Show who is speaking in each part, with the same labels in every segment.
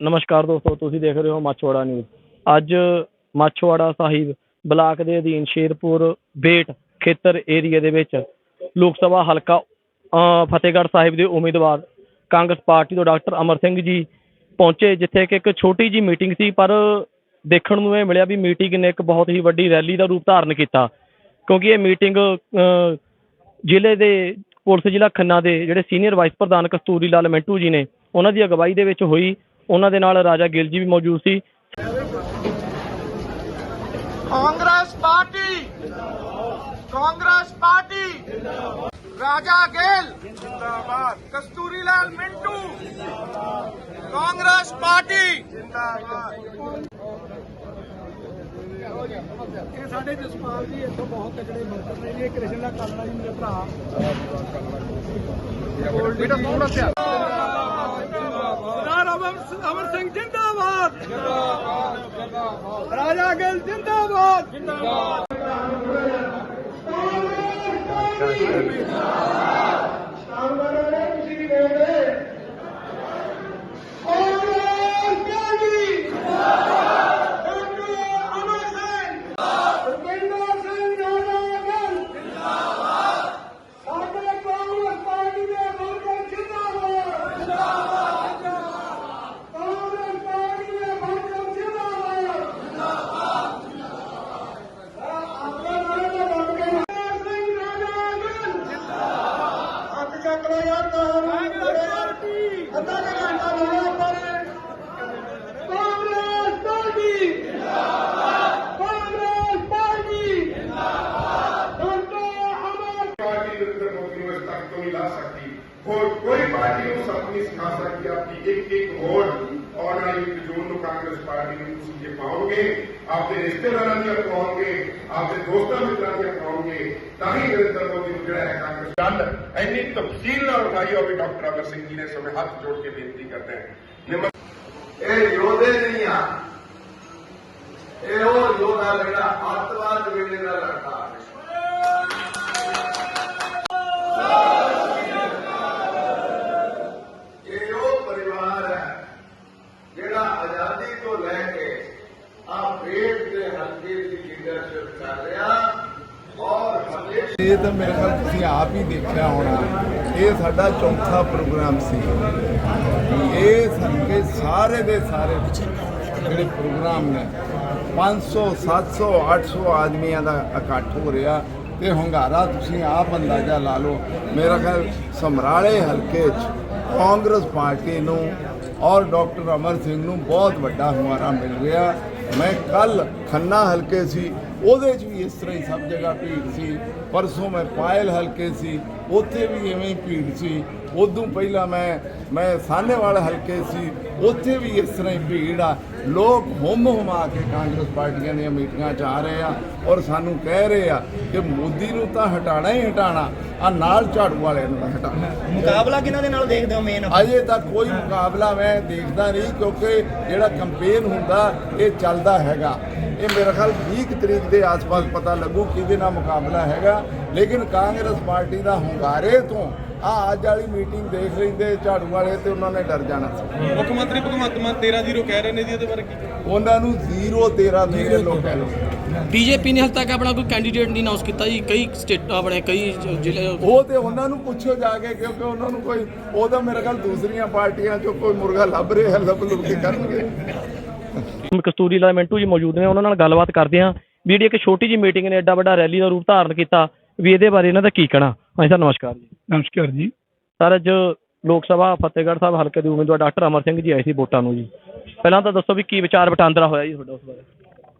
Speaker 1: ਨਮਸਕਾਰ ਦੋਸਤੋ ਤੁਸੀਂ ਦੇਖ ਰਹੇ ਹੋ ਮਾਛੋੜਾ ਨਿਊਜ਼ ਅੱਜ ਮਾਛੋੜਾ ਸਾਹਿਬ ਬਲਾਕ ਦੇ ਅਧੀਨ ਸ਼ੇਰਪੁਰ ਬੇਟ ਖੇਤਰ ਏਰੀਆ ਦੇ ਵਿੱਚ ਲੋਕ ਸਭਾ ਹਲਕਾ ਅ, ਫਤਿਹਗੜ੍ਹ ਸਾਹਿਬ ਦੇ ਉਮੀਦਵਾਰ ਕਾਂਗਰਸ ਪਾਰਟੀ ਤੋਂ ਡਾਕਟਰ ਅਮਰ ਸਿੰਘ ਜੀ ਪਹੁੰਚੇ ਜਿੱਥੇ ਕਿ ਇੱਕ ਛੋਟੀ ਜੀ ਮੀਟਿੰਗ ਸੀ ਪਰ ਦੇਖਣ ਨੂੰ ਇਹ ਮਿਲਿਆ ਵੀ ਮੀਟਿੰਗ ਨੇ ਇੱਕ ਬਹੁਤ ਹੀ ਵੱਡੀ ਰੈਲੀ ਦਾ ਰੂਪ ਧਾਰਨ ਕੀਤਾ। ਕਿਉਂਕਿ ਇਹ ਮੀਟਿੰਗ ਜ਼ਿਲ੍ਹੇ ਦੇ ਪੁਲਿਸ ਜ਼ਿਲ੍ਹਾ ਖੰਨਾ ਦੇ ਜਿਹੜੇ ਸੀਨੀਅਰ ਵਾਈਸ ਪ੍ਰਧਾਨ ਕਸਤੂਰੀ ਲਾਲ ਮਿੰਟੂ ਜੀ ਨੇ ਉਹਨਾਂ ਦੀ ਅਗਵਾਈ ਦੇ ਵਿੱਚ ਹੋਈ। ਉਹਨਾਂ ਦੇ ਨਾਲ ਰਾਜਾ ਗਿੱਲ ਜੀ ਵੀ ਮੌਜੂਦ ਸੀ।
Speaker 2: ਕਾਂਗਰਸ ਪਾਰਟੀ ਕਾਂਗਰਸ ਪਾਰਟੀ ਰਾਜਾ ਗਿੱਲ ਜਿੰਦਾਬਾਦ। ਕਸਤੂਰੀ ਲਾਲ ਮਿੰਟੂ ਕਾਂਗਰਸ ਪਾਰਟੀ।
Speaker 3: ਜਿੰਦਾਬਾਦ ਇਹ ਸਾਡੇ ਜਸਪਾਲ ਜੀ ਇੱਥੋਂ ਬਹੁਤ ਤਕੜੇ ਵਰਕਰ ਨੇ ਜੀ। ਕ੍ਰਿਸ਼ਨ ਦਾ ਕਾਲੜਾ ਜੀ ਮੇਰੇ ਭਰਾ। ਬੇਟਾ ਕੌਣ ਆ ਸਰਦਾਰ ਅਮਰ ਅਮਰ ਸਿੰਘ ਜਿੰਦਾਬਾਦ ਜਿੰਦਾਬਾਦ
Speaker 4: और कोई पार्टी उस अपनी सियासत की अपनी एक एक वोट और एक जून को कांग्रेस पार्टी में सीटें पाओगे आपके रिश्तेदारों की अखवाओगे आपके दोस्तों मित्रों की अखवाओगे ताकि नरेंद्र मोदी को जोड़ा है कांग्रेस गल इन्नी तफसील ना उठाई हो डॉक्टर अमर सिंह जी ने समय हाथ जोड़ के बेनती करते
Speaker 5: हैं ये योधे नहीं आ ये योधा बेटा आतंकवाद वेले का लड़का ਇਹ ਤਾਂ
Speaker 6: ਮੇਰੇ ਖਿਆਲ ਤੁਸੀਂ ਆਪ ਹੀ ਦੇਖਿਆ ਹੋਣਾ, ਇਹ ਸਾਡਾ ਚੌਥਾ ਪ੍ਰੋਗਰਾਮ ਸੀ। ਇਹ ਸਾਡੇ ਸਾਰੇ ਦੇ ਸਾਰੇ ਜਿਹੜੇ ਪ੍ਰੋਗਰਾਮ ਨੇ 500 700 800 ਆਦਮੀਆਂ ਦਾ ਇਕੱਠ ਹੋ ਰਿਹਾ ਤੇ ਹੰਗਾਰਾ ਤੁਸੀਂ ਆਪ ਅੰਦਾਜ਼ਾ ਲਾ ਲਓ। ਮੇਰਾ ਖਿਆਲ ਸਮਰਾਲੇ ਹਲਕੇ 'ਚ ਕਾਂਗਰਸ ਪਾਰਟੀ ਨੂੰ ਔਰ ਡਾਕਟਰ ਅਮਰ ਸਿੰਘ ਨੂੰ ਬਹੁਤ ਵੱਡਾ ਹੰਗਾਰਾ ਮਿਲ ਰਿਹਾ। ਮੈਂ ਕੱਲ ਖੰਨਾ ਹਲਕੇ ਸੀ ਉਹਦੇ 'ਚ ਵੀ ਇਸ ਤਰ੍ਹਾਂ ਹੀ ਸਭ ਜਗ੍ਹਾ ਭੀੜ ਸੀ। ਪਰਸੋਂ ਮੈਂ ਪਾਇਲ ਹਲਕੇ ਸੀ ਉੱਥੇ ਵੀ ਐਵੇਂ ਹੀ ਭੀੜ ਸੀ। ਉਦੋਂ ਪਹਿਲਾਂ ਮੈਂ ਮੈਂ ਸਾਹਨੇਵਾਲ ਹਲਕੇ ਸੀ ਉੱਥੇ ਵੀ ਇਸ ਤਰ੍ਹਾਂ ਹੀ ਭੀੜ ਆ। ਲੋਕ ਹੁਮ ਹੁਮਾ ਕੇ ਕਾਂਗਰਸ ਪਾਰਟੀਆਂ ਦੀਆਂ ਮੀਟਿੰਗਾਂ 'ਚ ਆ ਰਹੇ ਆ ਔਰ ਸਾਨੂੰ ਕਹਿ ਰਹੇ ਆ ਕਿ ਮੋਦੀ ਨੂੰ ਤਾਂ ਹਟਾਣਾ ਹੀ ਹਟਾਣਾ ਆ ਨਾਲ ਝਾੜੂ ਵਾਲਿਆਂ ਨੂੰ ਵੀ ਹਟਾਣਾ
Speaker 7: ਮੁਕਾਬਲਾ ਕਿਹਨਾਂ ਦੇ ਨਾਲ ਦੇਖਦੇ ਹੋ ਮੇਨ
Speaker 6: ਅਜੇ ਤੱਕ ਕੋਈ ਮੁਕਾਬਲਾ ਮੈਂ ਦੇਖਦਾ ਨਹੀਂ ਕਿਉਂਕਿ ਜਿਹੜਾ ਕੰਪੇਨ ਹੁੰਦਾ ਇਹ ਚੱਲਦਾ ਹੈਗਾ। ਇਹ ਮੇਰੇ ਖਿਆਲ 20 ਕੁ ਤਰੀਕ ਦੇ ਆਸ-ਪਾਸ ਪਤਾ ਲੱਗੂ ਕਿਹਦੇ ਨਾਲ ਮੁਕਾਬਲਾ ਹੈਗਾ। ਲੇਕਿਨ ਕਾਂਗਰਸ ਪਾਰਟੀ ਦਾ ਹੁੰਗਾਰੇ ਤੋਂ ਆ ਅੱਜ ਵਾਲੀ ਮੀਟਿੰਗ ਦੇਖ ਲੈਂਦੇ ਝਾੜੂ ਵਾਲੇ ਤੇ ਉਹਨਾਂ ਨੇ ਡਰ ਜਾਣਾ ਸੀ।
Speaker 3: ਮੁੱਖ ਮੰਤਰੀ ਭਗਵੰਤ ਮਾਨ 13-0 ਕਹਿ ਰਹੇ ਨੇ ਜੀ ਇਹਦੇ ਬਾਰੇ ਕੀ
Speaker 6: ਉਹਨਾਂ ਨੂੰ 0 13 ਮੇਰੇ ਲੋਕ ਕਹਿ ਲਓ।
Speaker 8: ਬੀਜੇਪੀ ਨੇ ਹਾਲੇ ਤੱਕ ਆਪਣਾ ਕੋਈ ਕੈਂਡੀਡੇਟ ਨਹੀਂ ਅਨਾਉਂਸ ਕੀਤਾ ਜੀ। ਕਈ ਸਟੇਟ ਆਪਣੇ ਕਈ ਜ਼ਿਲ੍ਹੇ
Speaker 6: ਉਹ ਤੇ ਉਹਨਾਂ ਨੂੰ ਪੁੱਛੋ ਜਾ ਕੇ ਕਿਉਂਕਿ ਉਹਨਾਂ ਨੂੰ ਕੋਈ ਉਹ ਤਾਂ ਮੇਰੇ ਖਿਆਲ ਦੂਸਰੀਆਂ ਪਾਰਟੀਆਂ ਚੋਂ ਕੋਈ ਮੁਰਗਾ ਲੱਭ ਰਹੇ ਹੈ ਲੱਭ ਲੁੱਭ ਕੇ ਕਰਨਗੇ।
Speaker 1: ਕਸਤੂਰੀ ਲਾਲ ਮਿੰਟੂ ਜੀ ਮੌਜੂਦ ਨੇ ਉਹਨਾਂ ਨਾਲ ਗੱਲਬਾਤ ਕਰਦੇ ਹਾਂ। ਵੀ ਜਿਹੜੀ ਇੱਕ ਛੋਟੀ ਜੀ ਮੀਟਿੰਗ ਨੇ ਐਡਾ ਵੱਡਾ ਰੈਲੀ ਦਾ ਰੂਪ ਧਾਰਨ ਕੀਤਾ। ਵੀ ਇਹਦੇ ਬਾਰੇ ਇਹਨਾਂ ਦਾ ਕੀ ਕਹਿਣਾ? ਹਾਂਜੀ ਸਰ ਨਮਸਕਾਰ ਜੀ।
Speaker 3: ਨਮਸਕਾਰ ਜੀ।
Speaker 1: ਸਰ ਅੱਜ ਲੋਕ ਸਭਾ ਫਤਿਹਗੜ੍ਹ ਸਾਹਿਬ ਹਲਕੇ ਦੇ ਉਮੀਦਵਾਰ ਡਾਕਟਰ ਅਮਰ ਸਿੰਘ ਜੀ ਆਏ ਸੀ ਵੋਟਾਂ ਨੂੰ ਜੀ। ਪਹਿਲਾਂ ਤਾਂ ਦੱਸੋ ਵੀ ਕੀ ਵਿਚਾਰ ਵਟਾਂਦਰਾ ਹੋਇਆ ਜੀ ਤੁਹਾਡਾ ਉਸ ਬਾਰੇ?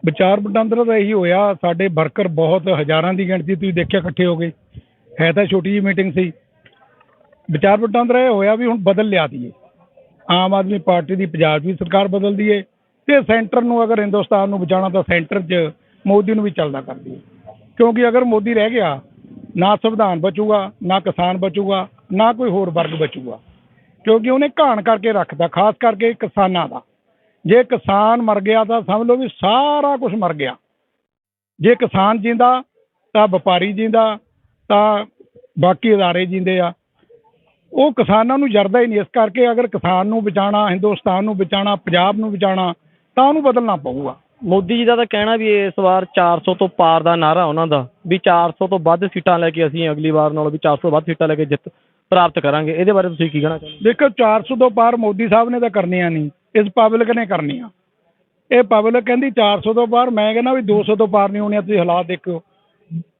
Speaker 3: ਵਿਚਾਰ ਵਟਾਂਦਰਾ ਦਾ ਇਹੀ ਹੋਇਆ ਸਾਡੇ ਵਰਕਰ ਬਹੁਤ ਹਜ਼ਾਰਾਂ ਦੀ ਗਿਣਤੀ ਤੁਸੀਂ ਦੇਖਿਆ ਇਕੱਠੇ ਹੋ ਗਏ। ਹੈ ਤਾਂ ਛੋਟੀ ਜਿਹੀ ਮੀਟਿੰਗ ਸੀ। ਵਿਚਾਰ ਵਟਾਂਦਰਾ ਇਹ ਹੋਇਆ ਵੀ ਹੁਣ ਬਦਲ ਲਿਆ ਦਈਏ। ਆਮ ਆਦਮੀ ਪਾਰਟੀ ਦੀ ਪੰਜਾਬ ਦੀ ਸਰਕਾਰ ਬਦਲ ਦਈਏ। ਤੇ ਸੈਂਟਰ ਨੂੰ ਅਗਰ ਹਿੰਦੁਸਤਾਨ ਨੂੰ ਬਚਾਉਣਾ ਤਾਂ ਸੈਂਟਰ 'ਚ ਮੋਦੀ ਨੂੰ ਵੀ ਚੱਲਦਾ ਕਰਦੀ ਦਈਏ ਕਿਉਂਕਿ ਅਗਰ ਮੋਦੀ ਰਹਿ ਗਿਆ, ਨਾ ਸੰਵਿਧਾਨ ਬਚੂਗਾ, ਨਾ ਕਿਸਾਨ ਬਚੂਗਾ, ਨਾ ਕੋਈ ਹੋਰ ਵਰਗ ਬਚੂਗਾ। ਕਿਉਂਕਿ ਉਹਨੇ ਘਾਣ ਕਰਕੇ ਰੱਖਦਾ ਖਾਸ ਕਰਕੇ ਕਿਸਾਨਾਂ ਦਾ। ਜੇ ਕਿਸਾਨ ਮਰ ਗਿਆ ਤਾਂ ਸਮਝ ਲਓ ਵੀ ਸਾਰਾ ਕੁਝ ਮਰ ਗਿਆ। ਜੇ ਕਿਸਾਨ ਜਿੰਦਾ ਤਾਂ ਵਪਾਰੀ ਜਿੰਦਾ, ਤਾਂ ਬਾਕੀ ਅਦਾਰੇ ਜਿੰਦੇ ਆ। ਉਹ ਕਿਸਾਨਾਂ ਨੂੰ ਜਰਦਾ ਹੀ ਨਹੀਂ। ਇਸ ਕਰਕੇ ਅਗਰ ਕਿਸਾਨ ਨੂੰ ਬਚਾਉਣਾ, ਹਿੰਦੁਸਤਾਨ ਨੂੰ ਬਚਾਉਣਾ, ਪੰਜਾਬ ਨੂੰ ਬਚਾਉਣਾ ਤਾਂ ਉਹਨੂੰ ਬਦਲਣਾ ਪਊਗਾ।
Speaker 1: ਮੋਦੀ ਜੀ ਦਾ ਤਾਂ ਕਹਿਣਾ ਵੀ ਇਸ ਵਾਰ 400 ਤੋਂ ਪਾਰ ਦਾ ਨਾਰਾ ਉਹਨਾਂ ਦਾ ਵੀ 400 ਤੋਂ ਵੱਧ ਸੀਟਾਂ ਲੈ ਕੇ ਅਸੀਂ ਅਗਲੀ ਵਾਰ ਨਾਲੋਂ ਵੀ 400 ਵੱਧ ਸੀਟਾਂ ਲੈ ਕੇ ਜਿੱਤ ਪ੍ਰਾਪਤ ਕਰਾਂਗੇ। ਇਹਦੇ ਬਾਰੇ ਤੁਸੀਂ ਕੀ ਕਹਿਣਾ ਚਾਹੁੰਦੇ
Speaker 3: ਦੇਖੋ 400 ਤੋਂ ਪਾਰ ਮੋਦੀ ਸਾਹਿਬ ਨੇ ਤਾਂ ਕਰਨੀਆਂ ਨਹੀਂ ਇਸ ਪਬਲਿਕ ਨੇ ਕਰਨੀਆਂ। ਇਹ ਪਬਲਿਕ ਕਹਿੰਦੀ 400 ਤੋਂ ਪਾਰ ਮੈਂ ਕਹਿੰਦਾ ਵੀ 200 ਤੋਂ ਪਾਰ ਨਹੀਂ ਹੋਣੀਆਂ ਤੁਸੀਂ ਹਾਲਾਤ ਦੇਖੋ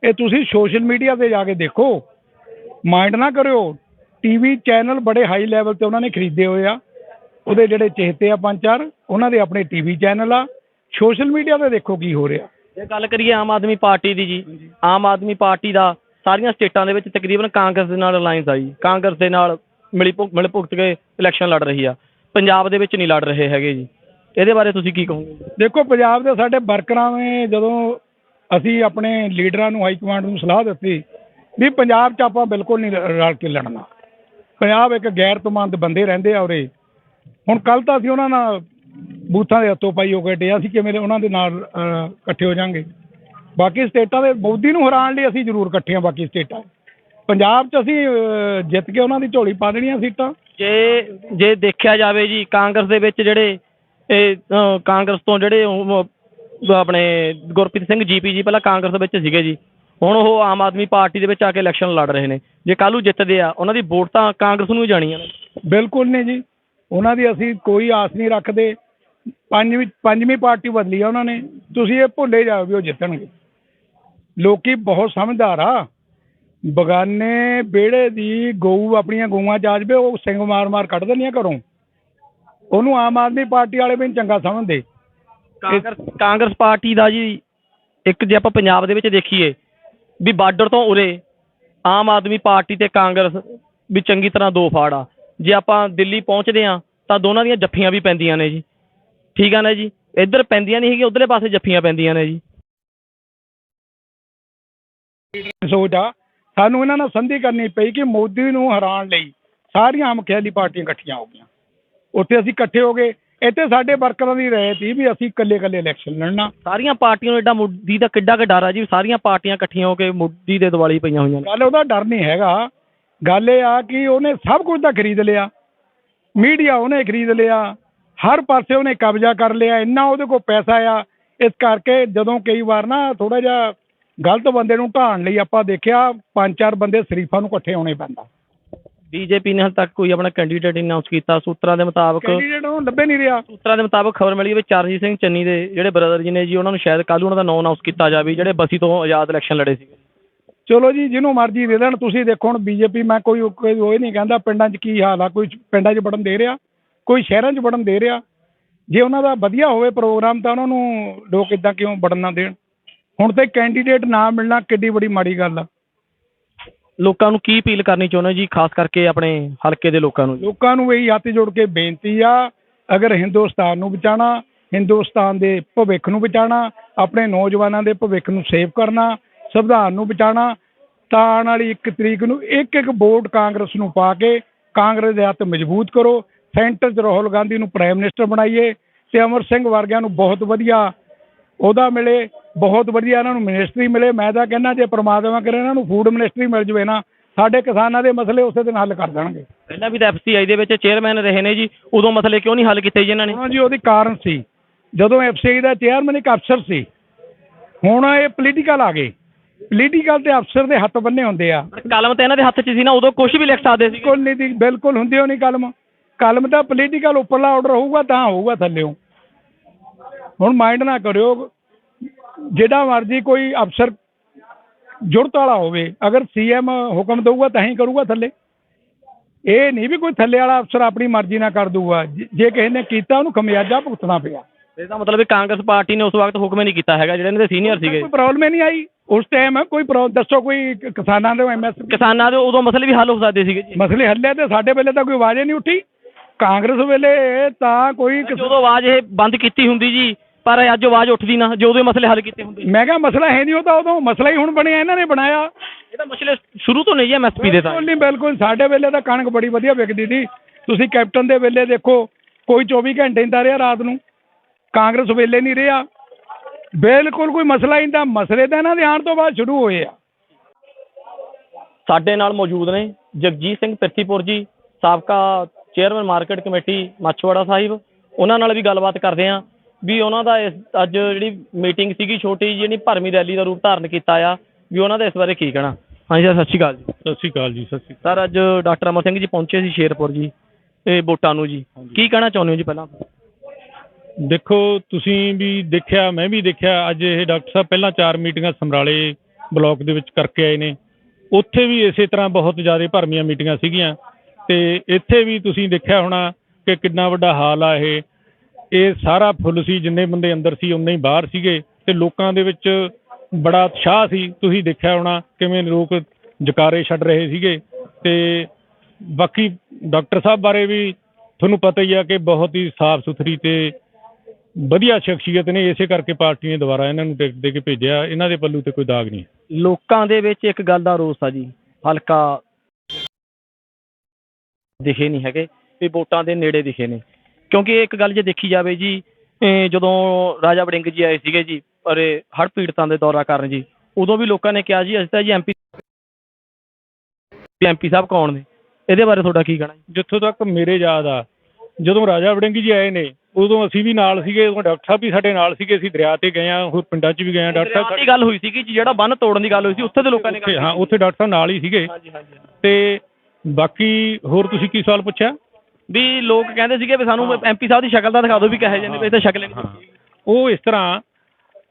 Speaker 3: ਇਹ ਤੁਸੀਂ ਸੋਸ਼ਲ ਮੀਡੀਆ ਤੇ ਜਾ ਕੇ ਦੇਖੋ। ਮਾਈਂਡ ਨਾ ਕਰਿਓ ਟੀਵੀ ਚੈਨਲ ਬੜੇ ਹਾਈ ਲੈਵਲ ਤੇ ਉਹਨਾਂ ਨੇ ਖਰੀਦੇ ਹੋਏ ਆ। ਉਹਦੇ ਜਿਹੜੇ ਚਹਤੇ ਆ ਪੰਜ ਚਾਰ ਉਹਨਾਂ ਦੇ ਆਪਣੇ ਟੀਵੀ ਚੈਨਲ ਆ। ਸੋਸ਼ਲ ਮੀਡੀਆ ਤੇ ਦੇਖੋ ਕੀ ਹੋ ਰਿਹਾ।
Speaker 1: ਜੇ ਗੱਲ ਕਰੀਏ ਆਮ ਆਦਮੀ ਪਾਰਟੀ ਦੀ ਜੀ ਆਮ ਆਦਮੀ ਪਾਰਟੀ ਦਾ ਸਾਰੀਆਂ ਸਟੇਟਾਂ ਦੇ ਵਿੱਚ ਤਕਰੀਬਨ ਕਾਂਗਰਸ ਦੇ ਨਾਲ ਅਲਾਈਅੰਸ ਆ ਜੀ ਕਾਂਗਰਸ ਦੇ ਨਾਲ ਮਿਲੀ ਭੁਗ ਮਿਲ ਭੁਗਤ ਕੇ ਇਲੈਕਸ਼ਨ ਲੜ ਰਹੀ ਆ। ਪੰਜਾਬ ਦੇ ਵਿੱਚ ਨਹੀਂ ਲੜ ਰਹੇ ਹੈਗੇ ਜੀ। ਇਹਦੇ ਬਾਰੇ ਤੁਸੀਂ ਕੀ ਕਹੋਗੇ?
Speaker 3: ਦੇਖੋ ਪੰਜਾਬ ਦੇ ਸਾਡੇ ਵਰਕਰਾਂ ਨੇ ਜਦੋਂ ਅਸੀਂ ਆਪਣੇ ਲੀਡਰਾਂ ਨੂੰ ਹਾਈ ਕਮਾਂਡ ਨੂੰ ਸਲਾਹ ਦਿੱਤੀ ਵੀ ਪੰਜਾਬ 'ਚ ਆਪਾਂ ਬਿਲਕੁਲ ਨਹੀਂ ਰ- ਰਲ ਕੇ ਲੜਨਾ। ਪੰਜਾਬ ਇੱਕ ਗੈਰਤਮੰਦ ਬੰਦੇ ਰਹਿੰਦੇ ਆ ਉਰੇ। ਹੁਣ ਕੱਲ ਤਾਂ ਅਸੀਂ ਉਹਨਾਂ ਨਾਲ ਬੂਥਾਂ ਦੇ ਹੱਥੋਂ ਪਾਈ ਹੋ ਗਏ ਡੇ ਅਸੀਂ ਕਿਵੇਂ ਉਹਨਾਂ ਦੇ ਨਾਲ ਅਹ, ਇਕੱਠੇ ਹੋ ਜਾਾਂਗੇ। ਬਾਕੀ ਸਟੇਟਾਂ ਦੇ ਮੋਦੀ ਨੂੰ ਹਰਾਉਣ ਲਈ ਅਸੀਂ ਜ਼ਰੂਰ ਇਕੱਠੇ ਹਾਂ ਬਾਕੀ ਸਟੇਟਾਂ। ਪੰਜਾਬ 'ਚ ਅਸੀਂ ਅਹ, ਜਿੱਤ ਕੇ ਉਹਨਾਂ ਦੀ ਝੋਲੀ ਪਾ ਦੇਣੀਆਂ ਸੀਟਾਂ।
Speaker 1: ਜੇ ਜੇ ਦੇਖਿਆ ਜਾਵੇ ਜੀ ਕਾਂਗਰਸ ਦੇ ਵਿੱਚ ਜਿਹੜੇ ਇਹ ਅ, ਕਾਂਗਰਸ ਤੋਂ ਜਿਹੜੇ ਉਹ, ਅ, ਆਪਣੇ ਗੁਰਪ੍ਰੀਤ ਸਿੰਘ ਜੀਪੀ ਜੀ ਪਹਿਲਾਂ ਕਾਂਗਰਸ ਵਿੱਚ ਸੀਗੇ ਜੀ। ਹੁਣ ਉਹ ਆਮ ਆਦਮੀ ਪਾਰਟੀ ਦੇ ਵਿੱਚ ਆ ਕੇ ਇਲੈਕਸ਼ਨ ਲੜ ਰਹੇ ਨੇ। ਜੇ ਕੱਲ੍ਹ ਨੂੰ ਜਿੱਤਦੇ ਆ ਉਹਨਾਂ ਦੀ ਵੋਟ ਤਾਂ ਕਾਂਗਰਸ ਨੂੰ ਹੀ ਜਾਣੀਆਂ ਨੇ।
Speaker 3: ਬਿਲਕੁਲ ਨਹੀਂ ਜੀ। ਉਹਨਾਂ ਦੀ ਅਸੀਂ ਕੋਈ ਆਸ ਨਹੀਂ ਰੱਖਦੇ। ਪੰਜਵੀਂ ਪੰਜਵੀਂ ਪਾਰਟੀ ਬਦਲੀ ਆ ਉਹਨਾਂ ਨੇ। ਤੁਸੀਂ ਇਹ ਭੁੱਲੇ ਜਾਓ ਵੀ ਉਹ ਜਿੱਤਣਗੇ। ਲੋਕੀ ਬਹੁਤ ਸਮਝਦਾਰ ਆ। ਬਗਾਨੇ ਵਿਹੜੇ ਦੀ ਗਊ, ਆਪਣੀਆਂ ਗਊਆਂ ਚ ਜਾਵੇ ਉਹ ਸਿੰਘ ਮਾਰ ਮਾਰ ਕੱਢ ਦਿੰਦੀਆਂ ਘਰੋਂ। ਉਹਨੂੰ ਆਮ ਆਦਮੀ ਪਾਰਟੀ ਵਾਲੇ ਵੀ ਨਹੀਂ ਚੰਗਾ ਸਮਝਦੇ।
Speaker 1: ਕਾਂਗਰਸ ਕਾਂਗਰਸ ਪਾਰਟੀ ਦਾ ਜੀ, ਇੱਕ ਜੇ ਆਪਾਂ ਪੰਜਾਬ ਦੇ ਵਿੱਚ ਦੇਖੀਏ, ਵੀ ਬਾਰਡਰ ਤੋਂ ਉਰੇ ਆਮ ਆਦਮੀ ਪਾਰਟੀ ਤੇ ਕਾਂਗਰਸ ਵੀ ਚੰਗੀ ਤਰ੍ਹਾਂ ਦੋ ਫਾੜ ਆ। ਜੇ ਆਪਾਂ ਦਿੱਲੀ ਪਹੁੰਚਦੇ ਆ ਤਾਂ ਦੋਨਾਂ ਦੀਆਂ ਜੱਫੀਆਂ ਵੀ ਪੈਂਦੀਆਂ ਨੇ ਜੀ। ਠੀਕ ਆ ਨਾ ਜੀ? ਇੱਧਰ ਪੈਂਦੀਆਂ ਨਹੀਂ ਹੈਗੀਆਂ ਉਧਰਲੇ ਪਾਸੇ ਜੱਫੀਆਂ ਪੈਂਦੀਆਂ ਨੇ ਜੀ।
Speaker 3: ਸੋਚ ਆ ਸਾਨੂੰ ਇਹਨਾਂ ਨਾਲ ਸੰਧੀ ਕਰਨੀ ਪਈ ਕਿ ਮੋਦੀ ਨੂੰ ਹਰਾਉਣ ਲਈ ਸਾਰੀਆਂ ਆਮ ਖਿਆਲੀ ਪਾਰਟੀਆਂ ਇਕੱਠੀਆਂ ਹੋ ਗਈਆਂ। ਉੱਥੇ ਅਸੀਂ ਇਕੱਠੇ ਹੋ ਗਏ ਇੱਥੇ ਸਾਡੇ ਵਰਕਰਾਂ ਦੀ ਰਾਏ ਸੀ ਵੀ ਅਸੀਂ ਇਕੱਲੇ ਇਕੱਲੇ ਇਲੈਕਸ਼ਨ ਲੜਨਾ।
Speaker 1: ਸਾਰੀਆਂ ਪਾਰਟੀਆਂ ਨੂੰ ਐਡਾ ਮੋਦੀ ਦਾ ਕਿੱਡਾ ਕੁ ਡਰ ਆ ਜੀ ਸਾਰੀਆਂ ਪਾਰਟੀਆਂ ਇਕੱਠੀਆਂ ਹੋ ਕੇ ਮੋਦੀ ਦੇ ਦਿਵਾਲੀ ਪਈਆਂ ਹੋਈਆਂ ਨੇ।
Speaker 3: ਗੱਲ ਉਹਦਾ ਡਰ ਨਹੀਂ ਹੈਗਾ। ਗੱਲ ਇਹ ਆ ਕਿ ਉਹਨੇ ਸਭ ਕੁਝ ਤਾਂ ਖਰੀਦ ਲਿਆ। ਮੀਡੀਆ ਉਹਨੇ ਖਰੀਦ ਲਿਆ। ਹਰ ਪਾਸੇ ਉਹਨੇ ਕਬਜ਼ਾ ਕਰ ਲਿਆ। ਇੰਨਾ ਉਹਦੇ ਕੋਲ ਪੈਸਾ ਆ। ਇਸ ਕਰਕੇ ਜਦੋਂ ਕਈ ਵਾਰ ਨਾ ਥੋੜਾ ਜਿਹਾ ਗਲਤ ਬੰਦੇ ਨੂੰ ਢਾਣ ਲਈ ਆਪਾਂ ਦੇਖਿਆ ਪੰਜ ਚਾਰ ਬੰਦੇ ਸ਼ਰੀਫਾਂ ਨੂੰ ਇਕੱਠੇ ਹੋਣੇ ਪੈਂਦਾ।
Speaker 1: ਬੀਜੇਪੀ ਨੇ ਹਾਲੇ ਤੱਕ ਕੋਈ ਆਪਣਾ ਕੈਂਡੀਡੇਟ ਅਨਾਉਂਸ ਕੀਤਾ। ਸੂਤਰਾਂ ਦੇ ਮੁਤਾਬਕ
Speaker 3: ਕੈਂਡੀਡੇਟ ਉਹ ਲੱਭੇ ਨਹੀਂ ਰਿਹਾ।
Speaker 1: ਸੂਤਰਾਂ ਦੇ ਮੁਤਾਬਕ ਖਬਰ ਮਿਲੀ ਹੈ ਵੀ ਚਰਨਜੀਤ ਸਿੰਘ ਚੰਨੀ ਦੇ ਜਿਹੜੇ ਬ੍ਰਦਰ ਜੀ ਨੇ ਜੀ ਉਹਨਾਂ ਨੂੰ ਸ਼ਾਇਦ ਕੱਲ੍ਹ ਉਹਨਾਂ ਦਾ ਨਾਂ ਅਨਾਉਂਸ ਕੀਤਾ ਜਾਵੇ ਜਿਹੜੇ ਬਸੀ ਤੋਂ ਆਜ਼ਾਦ ਇਲੈਕਸ਼ਨ ਲੜੇ ਸੀ
Speaker 3: ਚਲੋ ਜੀ ਜਿਹਨੂੰ ਮਰਜ਼ੀ ਦੇ ਦੇਣ। ਤੁਸੀਂ ਦੇਖੋ ਹੁਣ ਬੀਜੇਪੀ ਮੈਂ ਕੋਈ ਕੋਈ ਉਹ ਹੀ ਨਹੀਂ ਕਹਿੰਦਾ ਪਿੰਡਾਂ 'ਚ ਕੀ ਹਾਲ ਆ। ਕੋਈ ਪਿੰਡਾਂ 'ਚ ਵੜਨ ਦੇ ਰਿਹਾ ਕੋਈ ਸ਼ਹਿਰਾਂ 'ਚ ਵੜਨ ਦੇ ਰਿਹਾ। ਜੇ ਉਹਨਾਂ ਦਾ ਵਧੀਆ ਹੋਵੇ ਪ੍ਰੋਗਰਾਮ ਤਾਂ ਉਹਨਾਂ ਨੂੰ ਲੋਕ ਇਦਾਂ ਕਿਉਂ ਵੜਨ ਨਾ ਦੇਣ? ਹੁਣ ਤੇ ਕੈਂਡੀਡੇਟ ਨਾ ਮਿਲਣਾ ਕਿੱਡੀ ਬੜੀ ਮਾੜੀ ਗੱਲ ਆ।
Speaker 1: ਲੋਕਾਂ ਨੂੰ ਕੀ ਅਪੀਲ ਕਰਨੀ ਚਾਹੁੰਦੇ ਹੋ ਜੀ ਖਾਸ ਕਰਕੇ ਆਪਣੇ ਹਲਕੇ ਦੇ ਲੋਕਾਂ ਨੂੰ?
Speaker 3: ਲੋਕਾਂ ਨੂੰ ਇਹੀ ਹੱਥ ਜੋੜ ਕੇ ਬੇਨਤੀ ਆ ਅਗਰ ਹਿੰਦੁਸਤਾਨ ਨੂੰ ਬਚਾਉਣਾ ਹਿੰਦੁਸਤਾਨ ਦੇ ਭਵਿੱਖ ਨੂੰ ਬਚਾਉਣਾ ਆਪਣੇ ਨੌਜਵਾਨਾਂ ਦੇ ਭਵਿੱਖ ਨੂੰ ਸੇਵ ਕਰਨਾ ਸੰਵਿਧਾਨ ਨੂੰ ਬਚਾਉਣਾ ਤਾਂ ਆਉਣ ਵਾਲੀ ਇੱਕ ਤਰੀਕ ਨੂੰ ਇੱਕ ਇੱਕ ਵੋਟ ਕਾਂਗਰਸ ਨੂੰ ਪਾ ਕੇ ਕਾਂਗਰਸ ਦੇ ਹੱਥ ਮਜ਼ਬੂਤ ਕਰੋ ਸੈਂਟਰ 'ਚ ਰਾਹੁਲ ਗਾਂਧੀ ਨੂੰ ਪ੍ਰਾਈਮ ਮਿਨਿਸਟਰ ਬਣਾਈਏ ਤੇ ਅਮਰ ਸਿੰਘ ਵਰਗਿਆਂ ਨੂੰ ਬਹੁਤ ਵਧੀਆ ਉਹਦਾ ਮਿਲੇ ਬਹੁਤ ਵਧੀਆ ਇਹਨਾਂ ਨੂੰ ਮਿਨਿਸਟਰੀ ਮਿਲੇ। ਮੈਂ ਤਾਂ ਕਹਿੰਦਾ ਜੇ ਪ੍ਰਮਾਤਮਾ ਕਰੇ ਇਹਨਾਂ ਨੂੰ ਫੂਡ ਮਿਨਿਸਟਰੀ ਮਿਲ ਜਵੇ ਨਾ ਸਾਡੇ ਕਿਸਾਨਾਂ ਦੇ ਮਸਲੇ ਉਸੇ ਦਿਨ ਹੱਲ ਕਰ ਦੇਣਗੇ।
Speaker 1: ਪਹਿਲਾਂ ਵੀ ਤਾਂ ਐਫਸੀਆਈ ਦੇ ਵਿੱਚ ਚੇਅਰਮੈਨ ਰਹੇ ਨੇ ਜੀ ਉਦੋਂ ਮਸਲੇ ਕਿਉਂ ਨਹੀਂ ਹੱਲ ਕੀਤੇ ਜੀ ਇਹਨਾਂ ਨੇ?
Speaker 3: ਉਹਨਾਂ ਜੀ ਉਹਦੀ ਕਾਰਨ ਸੀ ਜਦੋਂ ਐਫਸੀਆਈ ਦਾ ਚੇਅਰਮੈਨ ਇੱਕ ਅਫਸਰ ਸੀ ਹੁਣ ਇਹ ਪੋਲੀਟੀਕਲ ਆ ਗਏ। ਪੋਲੀਟੀਕਲ ਤੇ ਅਫਸਰ ਦੇ ਹੱਥ ਬੰਨੇ ਹੁੰਦੇ ਆ।
Speaker 1: ਪਰ ਕਲਮ ਤਾਂ ਇਹਨਾਂ ਦੇ ਹੱਥ 'ਚ ਸੀ ਨਾ ਉਦੋਂ ਕੁਝ ਵੀ ਲਿਖ ਸਕਦੇ ਸੀ।
Speaker 3: ਬਿਲਕੁਲ ਨਹੀਂ ਦੀ ਬਿਲਕੁਲ ਹੁੰਦੀ ਨਹੀਂ ਕਲਮ। ਕਲਮ ਤਾਂ ਪੋਲੀਟੀਕਲ ਉੱਪਰਲਾ ਆਰਡਰ ਹੋਊਗਾ ਤਾਂ ਹੋਊਗਾ ਥੱਲੇੋਂ ਹੁਣ ਮਾਈਂਡ ਨਾ ਕਰਿਓ ਜਿਹੜਾ ਮਰਜ਼ੀ ਕੋਈ ਅਫਸਰ ਜੁਰਤ ਵਾਲਾ ਹੋਵੇ ਅਗਰ ਸੀਐਮ ਹੁਕਮ ਦਊਗਾ ਤਾਂ ਹੀ ਕਰੂਗਾ ਥੱਲੇ। ਇਹ ਨਹੀਂ ਵੀ ਕੋਈ ਥੱਲੇ ਵਾਲਾ ਅਫਸਰ ਆਪਣੀ ਮਰਜ਼ੀ ਨਾਲ ਕਰ ਦਊਗਾ। ਜੇ ਕਿਸੇ ਨੇ ਕੀਤਾ ਉਹਨੂੰ ਖਮਿਆਜਾ ਭੁਗਤਣਾ ਪਿਆ।
Speaker 1: ਇਹਦਾ ਮਤਲਬ ਵੀ ਕਾਂਗਰਸ ਪਾਰਟੀ ਨੇ ਉਸ ਵਕਤ ਹੁਕਮ ਹੀ ਨਹੀਂ ਕੀਤਾ ਹੈਗਾ ਜਿਹੜੇ ਇਹਨਾਂ ਦੇ ਸੀਨੀਅਰ ਸੀਗੇ।
Speaker 3: ਕੋਈ ਪ੍ਰੋਬਲਮ ਹੀ ਨਹੀਂ ਆਈ। ਉਸ ਟਾਈਮ ਕੋਈ ਪ੍ਰੋ- ਦੱਸੋ ਕੋਈ ਕ- ਕਿਸਾਨਾਂ ਦੇ ਐਮਐਸ
Speaker 1: ਕਿਸਾਨਾਂ ਦੇ ਉਦੋਂ ਮਸਲੇ ਵੀ ਹੱਲ ਹੋ ਸਕਦੇ ਸੀਗੇ ਜੀ।
Speaker 3: ਮਸਲੇ ਹੱਲੇ ਤੇ ਸਾਡੇ ਵੇਲੇ ਤਾਂ ਕੋਈ ਆਵਾਜ਼ ਹੀ ਨਹੀਂ ਉੱਠੀ। ਕਾਂਗਰਸ ਵੇਲੇ ਤਾਂ ਕੋਈ ਕਿਸ-
Speaker 1: ਜਦੋਂ ਆਵਾਜ਼ ਇਹ ਬੰਦ ਕੀਤੀ ਹੁੰਦੀ ਜੀ ਪਰ ਅੱਜ ਆਵਾਜ਼ ਉੱਠਦੀ ਨਾ ਜਦੋਂ ਇਹ ਮਸਲੇ ਹੱਲ ਕੀਤੇ ਹੁੰਦੇ।
Speaker 3: ਮੈਂ ਕਿਹਾ ਮਸਲਾ ਹੈ ਨਹੀਂ ਉਹ ਤਾਂ ਉਦੋਂ ਮਸਲਾ ਹੀ ਹੁਣ ਬਣਿਆ ਇਹਨਾਂ ਨੇ ਬਣਾਇਆ।
Speaker 1: ਇਹ ਤਾਂ ਮਸਲੇ ਸ਼ੁਰੂ ਤੋਂ ਨਹੀਂ ਜੀ ਐਮਐਸਪੀ ਦੇ ਤਾਂ।
Speaker 3: ਬਿਲਕੁਲ ਨਹੀਂ ਬਿਲਕੁਲ। ਸਾਡੇ ਵੇਲੇ ਤਾਂ ਕਣਕ ਬੜੀ ਵਧੀਆ ਵਿਕਦੀ ਸੀ। ਤੁਸੀਂ ਕੈਪਟਨ ਦੇ ਵੇਲੇ ਦੇਖੋ ਕੋਈ 24 ਘੰਟੇ ਇੰਦਾ ਰਿਹਾ ਰਾਤ ਨੂੰ। ਕਾਂਗਰਸ ਵੇਲੇ ਨਹੀਂ ਰਿਹਾ। ਬਿਲਕੁਲ ਕੋਈ ਮਸਲਾ ਹੀ ਨਹੀਂ ਤਾਂ ਮਸਲੇ ਤਾਂ ਇਹਨਾਂ ਦੇ ਆਉਣ ਤੋਂ ਬਾਅਦ ਸ਼ੁਰੂ ਹੋਏ ਆ।
Speaker 1: ਸਾਡੇ ਨਾਲ ਮੌਜੂਦ ਨੇ ਜਗਜੀਤ ਸਿੰਘ ਪਿਰਥੀਪੁਰ ਜੀ ਸਾਬਕਾ chairman market committee Machhiwara Sahib. ਉਹਨਾਂ ਨਾਲ ਵੀ ਗੱਲਬਾਤ ਕਰਦੇ ਹਾਂ ਵੀ ਉਹਨਾਂ ਦਾ ਇਸ ਅੱਜ ਜਿਹੜੀ ਮੀਟਿੰਗ ਸੀਗੀ ਛੋਟੀ ਜਿਹੀ ਜਿਹੜੀ ਭਰਮੀ ਰੈਲੀ ਦਾ ਰੂਪ ਧਾਰਨ ਕੀਤਾ ਆ। ਵੀ ਉਹਨਾਂ ਦਾ ਇਸ ਬਾਰੇ ਕੀ ਕਹਿਣਾ? ਹਾਂਜੀ ਸਰ ਸਤਿ ਸ਼੍ਰੀ ਅਕਾਲ ਜੀ।
Speaker 9: ਸਤਿ ਸ਼੍ਰੀ ਅਕਾਲ ਜੀ ਸਤਿ ਸ਼੍ਰੀ
Speaker 1: ਸਰ ਅੱਜ ਡਾਕਟਰ ਅਮਰ ਸਿੰਘ ਜੀ ਪਹੁੰਚੇ ਸੀ ਸ਼ੇਰਪੁਰ ਜੀ ਇਹ ਵੋਟਾਂ ਨੂੰ ਜੀ ਕੀ ਕਹਿਣਾ ਚਾਹੁੰਦੇ ਹੋ ਜੀ ਪਹਿਲਾਂ?
Speaker 9: ਦੇਖੋ, ਤੁਸੀਂ ਵੀ ਦੇਖਿਆ, ਮੈਂ ਵੀ ਦੇਖਿਆ, ਅੱਜ ਇਹ ਡਾਕਟਰ ਸਾਹਿਬ ਪਹਿਲਾਂ ਚਾਰ ਮੀਟਿੰਗਾਂ ਸਮਰਾਲੇ ਬਲਾਕ ਦੇ ਵਿੱਚ ਕਰਕੇ ਆਏ ਨੇ। ਉੱਥੇ ਵੀ ਇਸੇ ਤਰ੍ਹਾਂ ਬਹੁਤ ਜ਼ਿਆਦਾ ਭਰਮੀਆਂ ਮੀਟਿੰਗਾਂ ਸੀਗੀਆਂ। ਤੇ ਇੱਥੇ ਵੀ ਤੁਸੀਂ ਦੇਖਿਆ ਹੋਣਾ ਕਿ ਕਿੰਨਾ ਵੱਡਾ ਹਾਲ ਆ ਇਹ। ਇਹ ਸਾਰਾ ਫੁੱਲ ਸੀ, ਜਿੰਨੇ ਬੰਦੇ ਅੰਦਰ ਸੀ ਉਨੇ ਹੀ ਬਾਹਰ ਸੀਗੇ। ਤੇ ਲੋਕਾਂ ਦੇ ਵਿੱਚ ਬੜਾ ਉਤਸ਼ਾਹ ਸੀ। ਤੁਸੀਂ ਦੇਖਿਆ ਹੋਣਾ ਕਿਵੇਂ ਲੋਕ ਜਕਾਰੇ ਛੱਡ ਰਹੇ ਸੀਗੇ। ਤੇ ਬਾਕੀ ਡਾਕਟਰ ਸਾਹਿਬ ਬਾਰੇ ਵੀ ਤੁਹਾਨੂੰ ਪਤਾ ਹੀ ਆ ਕਿ ਬਹੁਤ ਹੀ ਸਾਫ਼ ਸੁਥਰੀ ਤੇ ਵਧੀਆ ਸ਼ਖਸੀਅਤ ਨੇ ਇਸੇ ਕਰਕੇ ਪਾਰਟੀ ਨੇ ਦੁਬਾਰਾ ਇਹਨਾਂ ਨੂੰ ਟਿਕਟ ਦੇ ਕੇ ਭੇਜਿਆ। ਇਹਨਾਂ ਦੇ ਪੱਲੂ ਤੇ ਕੋਈ ਦਾਗ ਨਹੀਂ।
Speaker 1: ਲੋਕਾਂ ਦੇ ਵਿੱਚ ਇੱਕ ਗੱਲ ਦਾ ਰੋਸ ਆ ਜੀ। ਹਲਕਾ ਦਿਖੇ ਨਹੀਂ ਹੈਗੇ ਵੀ ਵੋਟਾਂ ਦੇ ਨੇੜੇ ਦਿਖੇ ਨੇ। ਕਿਉਂਕਿ ਇੱਕ ਗੱਲ ਜੇ ਦੇਖੀ ਜਾਵੇ ਜੀ ਜਦੋਂ ਰਾਜਾ ਵੜਿੰਗ ਜੀ ਆਏ ਸੀਗੇ ਜੀ ਅਰੇ ਹੜ੍ਹ ਪੀੜਤਾਂ ਦੇ ਦੌਰਾ ਕਰਨ ਜੀ ਉਦੋਂ ਵੀ ਲੋਕਾਂ ਨੇ ਕਿਹਾ ਜੀ ਅਸੀਂ ਤਾਂ ਜੀ ਐਮਪੀ ਐਮਪੀ ਸਾਹਿਬ ਕੌਣ ਨੇ? ਇਹਦੇ ਬਾਰੇ ਤੁਹਾਡਾ ਕੀ ਕਹਿਣਾ ਜੀ?
Speaker 9: ਜਿੱਥੋਂ ਤੱਕ ਮੇਰੇ ਯਾਦ ਆ ਜਦੋਂ ਰਾਜਾ ਵੜਿੰਗੀ ਜੀ ਆਏ ਨੇ ਉਦੋਂ ਅਸੀਂ ਵੀ ਨਾਲ ਸੀਗੇ ਉਦੋਂ ਡਾਕਟਰ ਸਾਹਿਬ ਵੀ ਸਾਡੇ ਨਾਲ ਸੀਗੇ ਅਸੀਂ ਦਰਿਆ ਤੇ ਗਏ ਆ ਹੋਰ ਪਿੰਡਾਂ 'ਚ ਵੀ ਗਏ ਆ ਡਾਕਟਰ ਸਾਹਿਬ
Speaker 1: ਦੀ ਗੱਲ ਹੋਈ ਸੀਗੀ ਜੀ ਜਿਹੜਾ ਬੰਨ ਤੋੜਨ ਦੀ ਗੱਲ ਹੋਈ ਸੀ ਉੱਥੇ ਦੇ ਲੋਕਾਂ ਨੇ
Speaker 9: ਉੱਥੇ ਹਾਂ ਉੱਥੇ ਡਾਕਟਰ ਸਾਹਿਬ ਨਾਲ ਹੀ ਸੀਗੇ। ਤੇ ਬਾਕੀ ਹੋਰ ਤੁਸੀਂ ਕੀ ਸਵਾਲ ਪੁੱਛਿਆ?
Speaker 1: ਵੀ ਲੋਕ ਕਹਿੰਦੇ ਸੀਗੇ ਵੀ ਸਾਨੂੰ ਐਮਪੀ ਸਾਹਿਬ ਦੀ ਸ਼ਕਲ ਤਾਂ ਦਿਖਾ ਦਿਓ ਵੀ ਕਹੇ ਜਾਂਦੇ ਵੀ ਤਾਂ ਸ਼ਕਲ ਨਹੀਂ।
Speaker 9: ਉਹ ਇਸ ਤਰ੍ਹਾਂ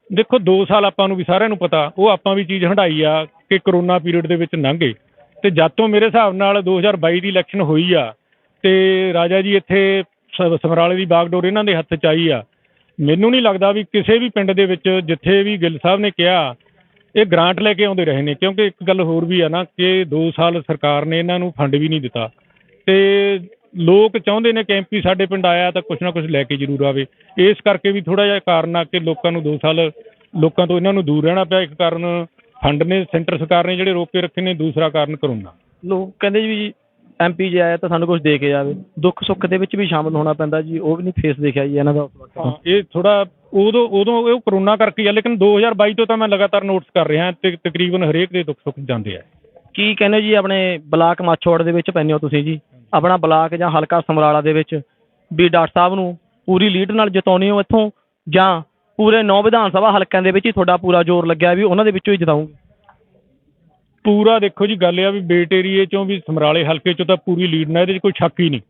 Speaker 9: ਦੇਖੋ 2 ਸਾਲ ਆਪਾਂ ਨੂੰ ਵੀ ਸਾਰਿਆਂ ਨੂੰ ਪਤਾ ਉਹ ਆਪਾਂ ਵੀ ਚੀਜ਼ ਹੰਡਾਈ ਆ ਕਿ ਕਰੋਨਾ ਪੀਰੀਅਡ ਦੇ ਵਿੱਚ ਲੰਘੇ ਤੇ ਜਦ ਤੋਂ ਮੇਰੇ ਹਿਸਾਬ ਨਾਲ 2022 ਦੀ ਇਲੈਕਸ਼ਨ ਹੋਈ ਆ ਤੇ ਰਾਜਾ ਜੀ ਇੱਥੇ ਸ- ਸਮਰਾਲੇ ਦੀ ਬਾਗਡੋਰ ਇਹਨਾਂ ਦੇ ਹੱਥ 'ਚ ਆਈ ਆ। ਮੈਨੂੰ ਨਹੀਂ ਲੱਗਦਾ ਵੀ ਕਿਸੇ ਵੀ ਪਿੰਡ ਦੇ ਵਿੱਚ ਜਿੱਥੇ ਵੀ ਗਿੱਲ ਸਾਹਿਬ ਨੇ ਕਿਹਾ, ਇਹ ਗ੍ਰਾਂਟ ਲੈ ਕੇ ਆਉਂਦੇ ਰਹੇ ਨੇ, ਕਿਉਂਕਿ ਇੱਕ ਗੱਲ ਹੋਰ ਵੀ ਆ ਨਾ ਕਿ 2 ਸਾਲ ਸਰਕਾਰ ਨੇ ਇਹਨਾਂ ਨੂੰ ਫੰਡ ਵੀ ਨਹੀਂ ਦਿੱਤਾ। ਤੇ ਲੋਕ ਚਾਹੁੰਦੇ ਨੇ ਕਿ ਐਮਪੀ ਸਾਡੇ ਪਿੰਡ ਆਇਆ ਤਾਂ ਕੁਛ ਨਾ ਕੁਛ ਲੈ ਕੇ ਜ਼ਰੂਰ ਆਵੇ। ਇਸ ਕਰਕੇ ਵੀ ਥੋੜਾ ਜਿਹਾ ਕਾਰਨ ਆ ਕਿ ਲੋਕਾਂ ਨੂੰ 2 ਸਾਲ, ਲੋਕਾਂ ਤੋਂ ਇਹਨਾਂ ਨੂੰ ਦੂਰ ਰਹਿਣਾ ਪਿਆ। ਇੱਕ ਕਾਰਨ ਫੰਡ ਨੇ, ਸੈਂਟਰ ਸਰਕਾਰ ਨੇ ਜਿਹੜੇ ਰੋਕ ਕੇ ਰੱਖੇ ਨੇ, ਦੂਸਰਾ ਕਾਰਨ ਕਰੋਨਾ।
Speaker 1: ਲੋਕ ਕਹਿੰਦੇ ਜੀ ਵੀ ਐਮਪੀ ਜੇ ਆਇਆ ਤਾਂ ਸਾਨੂੰ ਕੁਝ ਦੇ ਕੇ ਜਾਵੇ। ਦੁੱਖ ਸੁੱਖ ਦੇ ਵਿੱਚ ਵੀ ਸ਼ਾਮਲ ਹੋਣਾ ਪੈਂਦਾ ਜੀ ਉਹ ਵੀ ਨਹੀਂ ਫੇਸ ਦੇਖਿਆ ਜੀ ਇਹਨਾਂ ਦਾ ਉਸ ਵਕਤ
Speaker 9: ਹਾਂ, ਇਹ ਥੋੜਾ ਉਦੋਂ ਉਦੋਂ ਉਹ ਕਰੋਨਾ ਕਰਕੇ ਹੀ ਆ ਲੇਕਿਨ 2022 ਤੋਂ ਤਾਂ ਮੈਂ ਲਗਾਤਾਰ ਨੋਟਿਸ ਕਰ ਰਿਹਾ ਤੇ ਤਕਰੀਬਨ ਹਰੇਕ ਦੇ ਦੁੱਖ ਸੁੱਖ ਜਾਂਦੇ ਆ।
Speaker 1: ਕੀ ਕਹਿੰਦੇ ਜੀ ਆਪਣੇ ਬਲਾਕ ਮਾਛੋੜ ਦੇ ਵਿੱਚ ਪੈਂਦੇ ਹੋ ਤੁਸੀਂ ਜੀ? ਆਪਣਾ ਬਲਾਕ ਜਾਂ ਹਲਕਾ ਸਮਰਾਲਾ ਦੇ ਵਿੱਚ ਵੀ ਡਾਕਟਰ ਸਾਹਿਬ ਨੂੰ ਪੂਰੀ ਲੀਡ ਨਾਲ ਜਿਤਾਉਣੀ ਹੋ ਇੱਥੋਂ? ਜਾਂ ਪੂਰੇ ਨੌ ਵਿਧਾਨ ਸਭਾ ਹਲਕਿਆਂ ਦੇ ਵਿੱਚ ਹੀ ਤੁਹਾਡਾ ਪੂਰਾ ਜ਼ੋਰ ਲੱਗਿਆ ਵੀ ਉਹਨਾਂ ਦੇ ਵਿੱਚੋਂ ਹੀ ਜਿਤਾਉਂਗੇ?
Speaker 9: ਪੂਰਾ ਦੇਖੋ ਜੀ ਗੱਲ ਇਹ ਆ ਵੀ ਬੇਟ ਏਰੀਏ ਚੋਂ ਵੀ ਸਮਰਾਲੇ ਹਲਕੇ ਚੋਂ ਤਾਂ ਪੂਰੀ ਲੀਡ ਨਾਲ ਇਹਦੇ 'ਚ ਕੋਈ ਸ਼ੱਕ ਹੀ ਨਹੀਂ।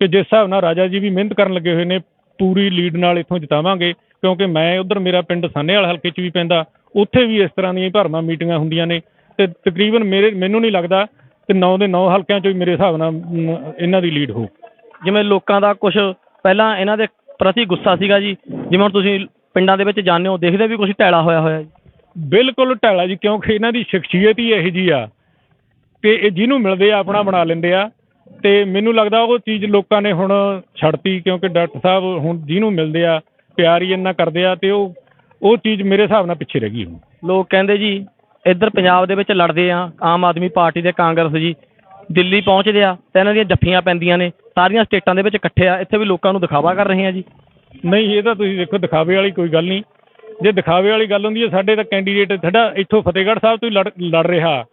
Speaker 9: ਕਿ ਜਿਸ ਹਿਸਾਬ ਨਾਲ ਰਾਜਾ ਜੀ ਵੀ ਮਿਹਨਤ ਕਰਨ ਲੱਗੇ ਹੋਏ ਨੇ ਪੂਰੀ ਲੀਡ ਨਾਲ ਇੱਥੋਂ ਜਿਤਾਵਾਂਗੇ ਕਿਉਂਕਿ ਮੈਂ ਉਧਰ ਮੇਰਾ ਪਿੰਡ ਸਾਨੇਵਾਲ ਹਲਕੇ 'ਚ ਵੀ ਪੈਂਦਾ ਉੱਥੇ ਵੀ ਇਸ ਤਰ੍ਹਾਂ ਦੀਆਂ ਹੀ ਮੀਟਿੰਗਾਂ ਹੁੰਦੀਆਂ ਨੇ। ਤੇ ਤਕਰੀਬਨ ਮੇਰੇ ਮੈਨੂੰ ਨਹੀਂ ਲੱਗਦਾ ਕਿ 9 ਦੇ 9 ਹਲਕਿਆਂ 'ਚੋਂ ਹੀ ਮੇਰੇ ਹਿਸਾਬ ਨਾਲ ਮ, ਇਹਨਾਂ ਦੀ ਲੀਡ ਹੋਊ।
Speaker 1: ਜਿਵੇਂ ਲੋਕਾਂ ਦਾ ਕੁਝ ਪਹਿਲਾਂ ਇਹਨਾਂ ਦੇ ਪ੍ਰਤੀ ਗੁੱਸਾ ਸੀਗਾ ਜੀ ਜਿਵੇਂ ਹੁਣ ਤੁਸੀਂ ਪਿੰਡਾਂ ਦੇ ਵਿੱਚ ਜਾਂਦੇ ਹੋ ਦੇਖਦੇ ਵੀ ਕੁਝ ਟੈਲਾ ਹੋਇਆ ਹੋਇਆ ਜੀ।
Speaker 9: ਬਿਲਕੁਲ ਢਾਲਾ ਜੀ ਕਿਉਂਕਿ ਇਹਨਾਂ ਦੀ ਸ਼ਖਸੀਅਤ ਹੀ ਇਹੋ ਜੀ ਆ। ਕਿ ਇਹ ਜਿਹਨੂੰ ਮਿਲਦੇ ਆ ਆਪਣਾ ਬਣਾ ਲੈਂਦੇ ਆ। ਤੇ ਮੈਨੂੰ ਲੱਗਦਾ ਉਹ ਚੀਜ਼ ਲੋਕਾਂ ਨੇ ਹੁਣ ਛੱਡਤੀ ਕਿਉਂਕਿ ਡਾਕਟਰ ਸਾਹਿਬ ਹੁਣ ਜਿਹਨੂੰ ਮਿਲਦੇ ਆ ਪਿਆਰ ਹੀ ਇੰਨਾ ਕਰਦੇ ਆ ਤੇ ਉਹ ਉਹ ਚੀਜ਼ ਮੇਰੇ ਹਿਸਾਬ ਨਾਲ ਪਿੱਛੇ ਰਹਿ ਗਈ ਹੁਣ।
Speaker 1: ਲੋਕ ਕਹਿੰਦੇ ਜੀ ਇੱਧਰ ਪੰਜਾਬ ਦੇ ਵਿੱਚ ਲੜਦੇ ਆ ਆਮ ਆਦਮੀ ਪਾਰਟੀ ਤੇ ਕਾਂਗਰਸ ਜੀ ਦਿੱਲੀ ਪਹੁੰਚਦੇ ਆ ਤਾਂ ਇਹਨਾਂ ਦੀਆਂ ਜੱਫੀਆਂ ਪੈਂਦੀਆਂ ਨੇ ਸਾਰੀਆਂ ਸਟੇਟਾਂ ਦੇ ਵਿੱਚ ਇਕੱਠੇ ਆ ਇੱਥੇ ਵੀ ਲੋਕਾਂ ਨੂੰ ਦਿਖਾਵਾ ਕਰ ਰਹੇ ਆ ਜੀ।
Speaker 9: ਨਹੀਂ ਇਹ ਤਾਂ ਤੁਸੀਂ ਦੇਖੋ ਦਿਖਾਵੇ ਵਾਲੀ ਕੋਈ ਗੱਲ ਨਹੀਂ। ਜੇ ਦਿਖਾਵੇ ਵਾਲੀ ਗੱਲ ਹੁੰਦੀ ਹੈ, ਸਾਡੇ ਤਾਂ ਕੈਂਡੀਡੇਟ ਸਾਡਾ ਇੱਥੋਂ ਫਤਿਹਗੜ੍ਹ ਸਾਹਿਬ ਤੋਂ ਹੀ ਲੜ ਲੜ ਰਿਹਾ।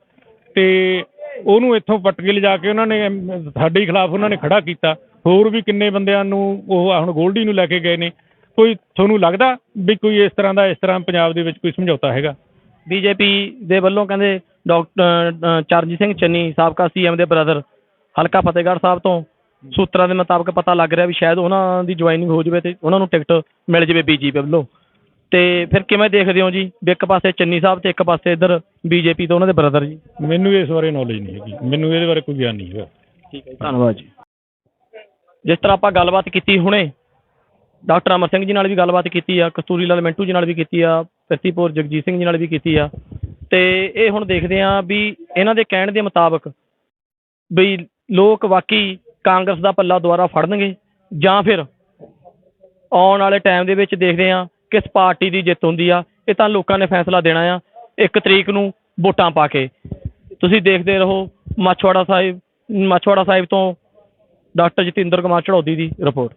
Speaker 9: ਤੇ ਉਹਨੂੰ ਇੱਥੋਂ ਪੱਟ ਕੇ ਲਿਜਾ ਕੇ ਉਹਨਾਂ ਨੇ ਐਮ- ਸਾਡੇ ਖਿਲਾਫ ਉਹਨਾਂ ਨੇ ਖੜਾ ਕੀਤਾ। ਹੋਰ ਵੀ ਕਿੰਨੇ ਬੰਦਿਆਂ ਨੂੰ ਉਹ ਹੁਣ ਗੋਲਡੀ ਨੂੰ ਲੈ ਕੇ ਗਏ ਨੇ। ਕੋਈ ਤੁਹਾਨੂੰ ਲੱਗਦਾ ਵੀ ਕੋਈ ਇਸ ਤਰ੍ਹਾਂ ਦਾ, ਇਸ ਤਰ੍ਹਾਂ ਪੰਜਾਬ ਦੇ ਵਿੱਚ ਕੋਈ ਸਮਝੌਤਾ ਹੈਗਾ?
Speaker 1: ਬੀਜੇਪੀ ਦੇ ਵੱਲੋਂ ਕਹਿੰਦੇ ਡਾਕਟਰ ਚਰਨਜੀਤ ਸਿੰਘ ਚੰਨੀ ਸਾਬਕਾ ਸੀਐਮ ਦੇ ਬ੍ਰਦਰ ਹਲਕਾ ਫਤਿਹਗੜ੍ਹ ਸਾਹਿਬ ਤੋਂ। ਸੂਤਰਾਂ ਦੇ ਮੁਤਾਬਕ ਪਤਾ ਲੱਗ ਰਿਹਾ ਵੀ ਸ਼ਾਇਦ ਉਹਨਾਂ ਦੀ ਜੁਆਇਨਿੰਗ ਹੋ ਜਾਵੇ ਤੇ ਉਹਨਾਂ ਨੂੰ ਟਿਕਟ ਮਿਲ ਜਾਵੇ ਬੀਜੇਪੀ ਵੱਲੋਂ। ਤੇ ਫਿਰ ਕਿਵੇਂ ਦੇਖਦੇ ਹੋ ਜੀ? ਵੀ ਇੱਕ ਪਾਸੇ ਚੰਨੀ ਸਾਹਿਬ ਤੇ ਇੱਕ ਪਾਸੇ ਇੱਧਰ ਬੀਜੇਪੀ ਤੋਂ ਉਹਨਾਂ ਦੇ ਬ੍ਰਦਰ ਜੀ?
Speaker 9: ਮੈਨੂੰ ਇਸ ਬਾਰੇ ਨੌਲੇਜ ਨਹੀਂ ਹੈਗੀ। ਮੈਨੂੰ ਇਹਦੇ ਬਾਰੇ ਕੋਈ ਗਿਆਨ ਨਹੀਂ ਹੈਗਾ।
Speaker 1: ਠੀਕ ਹੈ ਜੀ ਧੰਨਵਾਦ ਜੀ। ਜਿਸ ਤਰ੍ਹਾਂ ਆਪਾਂ ਗੱਲਬਾਤ ਕੀਤੀ ਹੁਣੇ ਡਾਕਟਰ ਅਮਰ ਸਿੰਘ ਜੀ ਨਾਲ ਵੀ ਗੱਲਬਾਤ ਕੀਤੀ ਆ ਕਸਤੂਰੀ ਲਾਲ ਮਿੰਟੂ ਜੀ ਨਾਲ ਵੀ ਕੀਤੀ ਆ ਪ੍ਰਤੀਪੁਰ ਜਗਜੀਤ ਸਿੰਘ ਜੀ ਨਾਲ ਵੀ ਕੀਤੀ ਆ। ਤੇ ਇਹ ਹੁਣ ਦੇਖਦੇ ਆ ਵੀ ਇਹਨਾਂ ਦੇ ਕਹਿਣ ਦੇ ਮੁਤਾਬਕ ਵੀ ਲੋਕ ਵਾਕਈ ਕਾਂਗਰਸ ਦਾ ਪੱਲਾ ਦੁਆਰਾ ਫੜਨਗੇ ਜਾਂ ਫਿਰ ਆਉਣ ਵਾਲੇ ਟਾਈਮ ਦੇ ਵਿੱਚ ਦੇਖਦੇ ਆ ਕਿਸ ਪਾਰਟੀ ਦੀ ਜਿੱਤ ਹੁੰਦੀ ਆ, ਇਹ ਤਾਂ ਲੋਕਾਂ ਨੇ ਫੈਸਲਾ ਦੇਣਾ ਆ। ਇੱਕ ਤਰੀਕ ਨੂੰ ਵੋਟਾਂ ਪਾ ਕੇ। ਤੁਸੀਂ ਦੇਖਦੇ ਰਹੋ, ਮਾਛਵਾੜਾ ਸਾਹਿਬ ਮਾਛਵਾੜਾ ਸਾਹਿਬ ਤੋਂ ਡਾਕਟਰ ਜਤਿੰਦਰ ਕੁਮਾਰ ਚੜੌਦੀ ਦੀ ਰਿਪੋਰਟ।